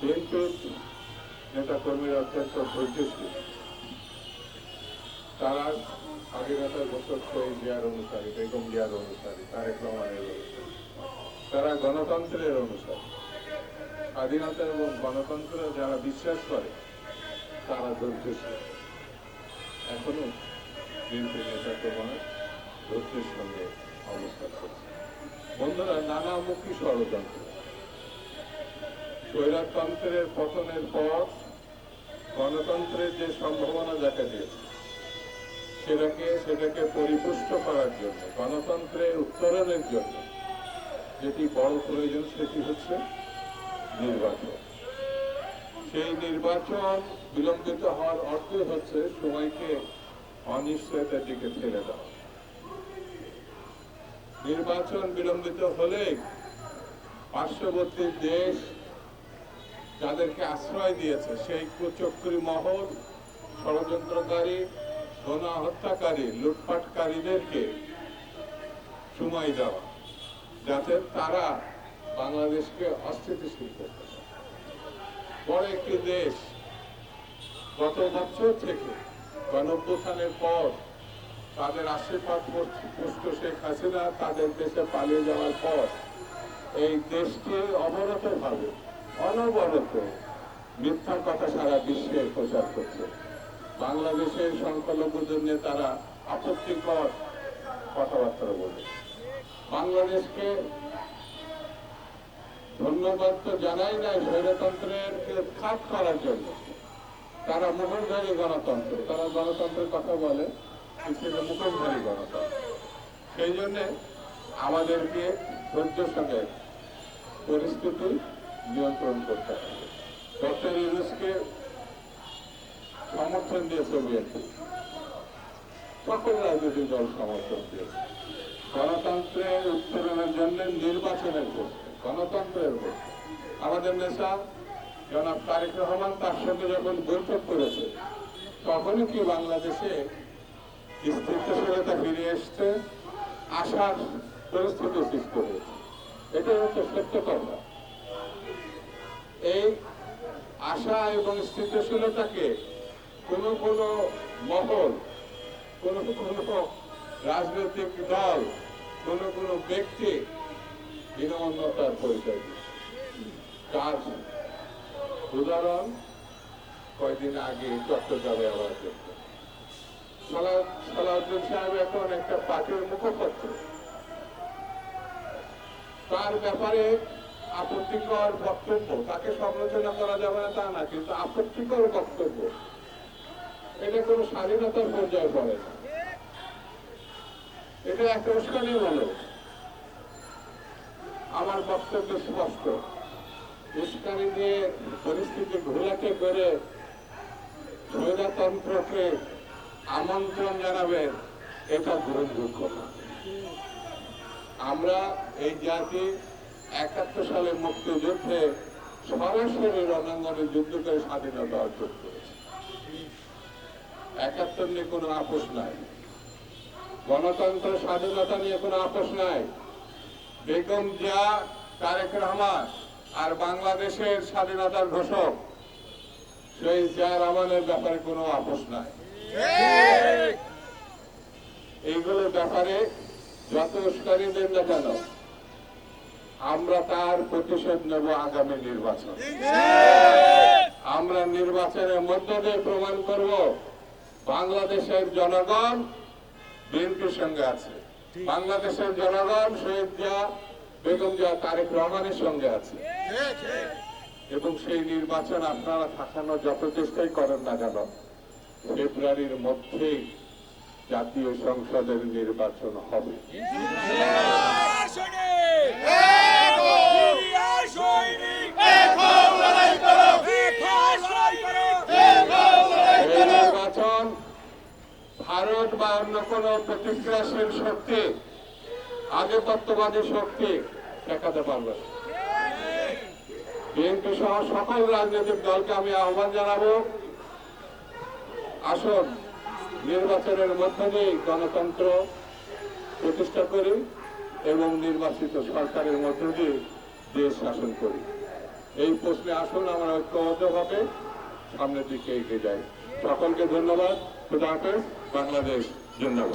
বিএনপির নেতা কর্মীরা অত্যন্ত ধৈর্যশীল। তারা স্বাধীনতার ঘোষক শহীদ অনুসারী, বেগম জিয়ার অনুসারী, তারেক রহমানের অনুসারী। তারা গণতন্ত্রের অনুসারী। স্বাধীনতা এবং গণতন্ত্র যারা বিশ্বাস করে, তারা ধৈর্যশীল। এখনও বিএনপি নেতা কর্মীরা ধৈর্যের সঙ্গে অবস্থান করছে। বন্ধুরা নানামুখী ষড়যন্ত্র। স্বৈরতন্ত্রের পতনের পর গণতন্ত্রের যে সম্ভাবনা দেখা দিয়েছে, সেটাকে সেটাকে পরিপুষ্ট করার জন্য, গণতন্ত্রের উত্তরণের জন্য যেটি বড় প্রয়োজন সেটি হচ্ছে নির্বাচন। সেই নির্বাচন বিলম্বিত হওয়ার অর্থ হচ্ছে সময়কে অনিশ্চয়তার দিকে ঠেলে দেওয়া। নির্বাচন বিলম্বিত হলে পার্শ্ববর্তী দেশ যাদেরকে আশ্রয় দিয়েছে, সেই কুচক্রী মহল, ষড়যন্ত্রকারী গণহত্যাকারী লুটপাটকারীদেরকে সময় দেওয়া, যাতে তারা বাংলাদেশকে অস্থিতিশীল করতে পারে। বড় একটি দেশ গত বছর থেকে গণঅভ্যুত্থানের পর তাদের আশীর্বাদ করছে পুষ্ট শেখ হাসিনা তাদের দেশে পালিয়ে যাওয়ার পর এই দেশকে অবরত ভাবে অনবরত মিথ্যা কথা সারা বিশ্বে প্রচার করছে। বাংলাদেশের সংখ্যালঘুদের তারা আপত্তিকর কথাবার্তা বলে। বাংলাদেশকে ধন্যবাদ তো জানাই নাই স্বৈরতন্ত্রের খাত করার জন্য। তারা মুখোশধারী গণতন্ত্র, তারা গণতন্ত্রের কথা বলে সেটা মুখোশধারী গণতন্ত্র। সেই জন্যে আমাদেরকে ধৈর্যের সঙ্গে পরিস্থিতি নিয়ন্ত্রণ করতে হবে। ডক্টর ইউনুসকে সমর্থন দিয়েছে বিএনপি সকল রাজনৈতিক দল সমর্থন দিয়েছে। গণতন্ত্রের উত্তরণের জন্য নির্বাচনের করছে গণতন্ত্রের করছে আমাদের নেশা জনাব তারেক রহমান তার সঙ্গে যখন বৈঠক করেছে, তখনই কি বাংলাদেশে স্থিতিশীলতা ফিরে এসছে? আশার পরিস্থিতি সৃষ্টি হয়েছে। এটাই হচ্ছে সত্য কথা। এই আশা এবং স্থিতিশীলতাকে কোন কোন মহল, কোন কোন রাজনৈতিক দল, কোন কোন ব্যক্তি হীনমন্যতার পরিচয় তার উদাহরণ কয়েকদিন আগে চট্টগ্রামে আবার সালাউদ্দিন সাহেব এখন একটা পার্টির মুখপত্র। তার ব্যাপারে আপত্তিকর বক্তব্য, তাকে সমালোচনা করা যাবে না তা না, কিন্তু আপত্তিকর বক্তব্য, এটা কোনো স্বাধীনতার পর্যায়ে পড়ে না। এটা একটা উস্কানিমূলক আমার বক্তব্য স্পষ্ট। উস্কানি দিয়ে পরিস্থিতি ঘোলাটে করে স্বৈরতন্ত্রকে আমন্ত্রণ জানাবেন এটা গ্রহণযোগ্য আমরা এই জাতি একাত্তর সালে মুক্তিযুদ্ধে সরাসরি রণাঙ্গনে যুদ্ধ করে স্বাধীনতা অর্জন করেছি। একাত্তর নিয়ে কোনো আপোষ নাই। গণতন্ত্র স্বাধীনতা নিয়ে কোনো আপোষ নাই। বেগম জিয়া তারেক রহমান আর বাংলাদেশের স্বাধীনতার ঘোষক সেই জিয়া রহমানের ব্যাপারে কোনো আপোষ নাই। এইগুলোর ব্যাপারে যত উস্কানি দেন না কেন আমরা তার প্রতিশোধ নেব আগামী নির্বাচন। আমরা নির্বাচনের মধ্য দিয়ে প্রমাণ করব, বাংলাদেশের জনগণ বিএনপির সঙ্গে আছে। বাংলাদেশের জনগণ শহীদ জিয়া, বেগম জিয়া, তারেক রহমানের সঙ্গে আছে। এবং সেই নির্বাচন আপনারা থাকানোর যত চেষ্টাই করেন না কেন, ফেব্রুয়ারির মধ্যেই জাতীয় সংসদের নির্বাচন হবে। ভারত বা অন্য কোন প্রতিক্রিয়াশীল শক্তি আধিপত্যবাদী শক্তি ঠেকাতে পারবে। বিএনপি সহ সকল রাজনৈতিক দলকে আমি আহ্বান জানাব, আসুন নির্বাচনের মধ্য দিয়ে গণতন্ত্র প্রতিষ্ঠা করি এবং নির্বাচিত সরকারের মধ্য দিয়ে দেশ শাসন করি এই প্রশ্নে আসুন, আমরা ঐক্যবদ্ধভাবে সামনের দিকে এগিয়ে যাই সকলকে ধন্যবাদ। খুদা হাফেজ বাংলাদেশ জিন্দাবাদ।